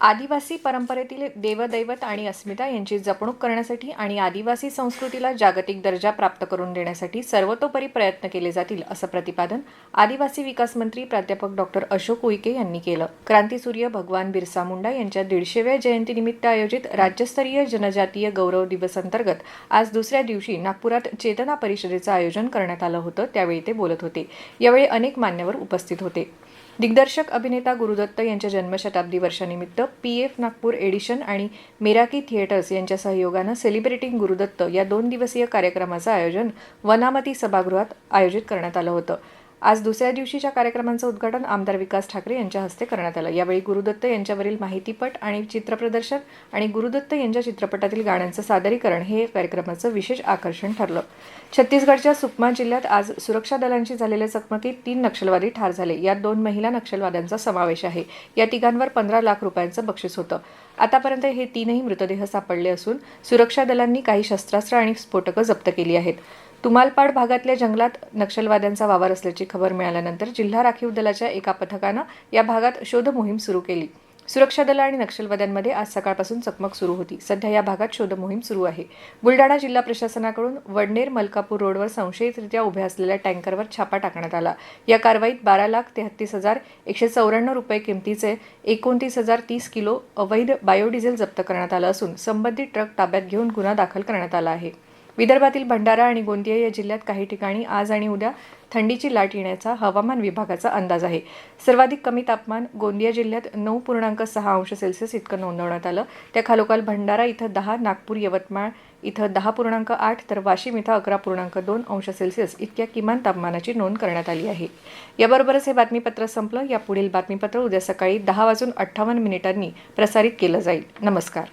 आदिवासी परंपरेतील देवदैवत आणि अस्मिता यांची जपणूक करण्यासाठी आणि आदिवासी संस्कृतीला जागतिक दर्जा प्राप्त करून देण्यासाठी सर्वतोपरी प्रयत्न केले जातील असं प्रतिपादन आदिवासी विकास मंत्री प्राध्यापक डॉक्टर अशोक उईके यांनी केलं. क्रांतीसूर्य भगवान बिरसा मुंडा यांच्या दीडशेव्या जयंतीनिमित्त आयोजित राज्यस्तरीय जनजातीय गौरव दिवस अंतर्गत आज दुसऱ्या दिवशी नागपुरात चेतना परिषदेचं आयोजन करण्यात आलं होतं त्यावेळी ते बोलत होते. यावेळी अनेक मान्यवर उपस्थित होते. दिग्दर्शक अभिनेता गुरुदत्त यांच्या जन्मशताब्दी वर्षानिमित्त पी एफ नागपूर एडिशन आणि मेराकी थिएटर्स यांच्या सहयोगानं सेलिब्रेटिंग गुरुदत्त या दोन दिवसीय कार्यक्रमाचं आयोजन वनामती सभागृहात आयोजित करण्यात आलं होतं. आज दुसऱ्या दिवशीच्या कार्यक्रमांचं उद्घाटन आमदार विकास ठाकरे यांच्या हस्ते करण्यात आलं. यावेळी गुरुदत्त यांच्यावरील माहितीपट आणि चित्रप्रदर्शन आणि गुरुदत्त यांच्या चित्रपटातील गाण्यांचं सादरीकरण हे कार्यक्रमाचं विशेष आकर्षण ठरलं. छत्तीसगडच्या सुकमा जिल्ह्यात आज सुरक्षा दलांशी झालेल्या चकमकीत तीन नक्षलवादी ठार झाले. यात दोन महिला नक्षलवाद्यांचा समावेश आहे. या तिघांवर पंधरा लाख रुपयांचं बक्षीस होतं. आतापर्यंत हे तीनही मृतदेह सापडले असून सुरक्षा दलांनी काही शस्त्रास्त्र आणि स्फोटकं जप्त केली आहेत. तुमालपाड भागातल्या जंगलात नक्षलवाद्यांचा वावर असल्याची खबर मिळाल्यानंतर जिल्हा राखीव दलाच्या एका पथकानं या भागात शोध मोहीम सुरू केली. सुरक्षा दल आणि नक्षलवाद्यांमध्ये आज सकाळपासून चकमक सुरू होती. सध्या या भागात शोध मोहीम सुरू आहे. बुलडाणा जिल्हा प्रशासनाकडून वडनेर मलकापूर रोडवर संशयितरित्या उभ्या असलेल्या टँकरवर छापा टाकण्यात आला. या कारवाईत बारा लाख तेहत्तीस हजार एकशे चौऱ्याण्णव रुपये किमतीचे एकोणतीस हजार तीस किलो अवैध बायोडिझेल जप्त करण्यात आलं असून संबंधित ट्रक ताब्यात घेऊन गुन्हा दाखल करण्यात आला आहे. विदर्भातील भंडारा आणि गोंदिया या जिल्ह्यात काही ठिकाणी आज आणि उद्या थंडीची लाट येण्याचा हवामान विभागाचा अंदाज आहे. सर्वाधिक कमी तापमान गोंदिया जिल्ह्यात नऊ पूर्णांक सहा अंश सेल्सिअस इतकं नोंदवण्यात आलं. त्या खालोखाल भंडारा इथं दहा नागपूर यवतमाळ इथं दहा पूर्णांक आठ तर वाशिम इथं अकरा पूर्णांक दोन अंश सेल्सिअस इतक्या किमान तापमानाची नोंद करण्यात आली आहे. याबरोबरच हे बातमीपत्र संपलं. या पुढील बातमीपत्र उद्या सकाळी दहा वाजून अठ्ठावन्न मिनिटांनी प्रसारित केलं जाईल. नमस्कार.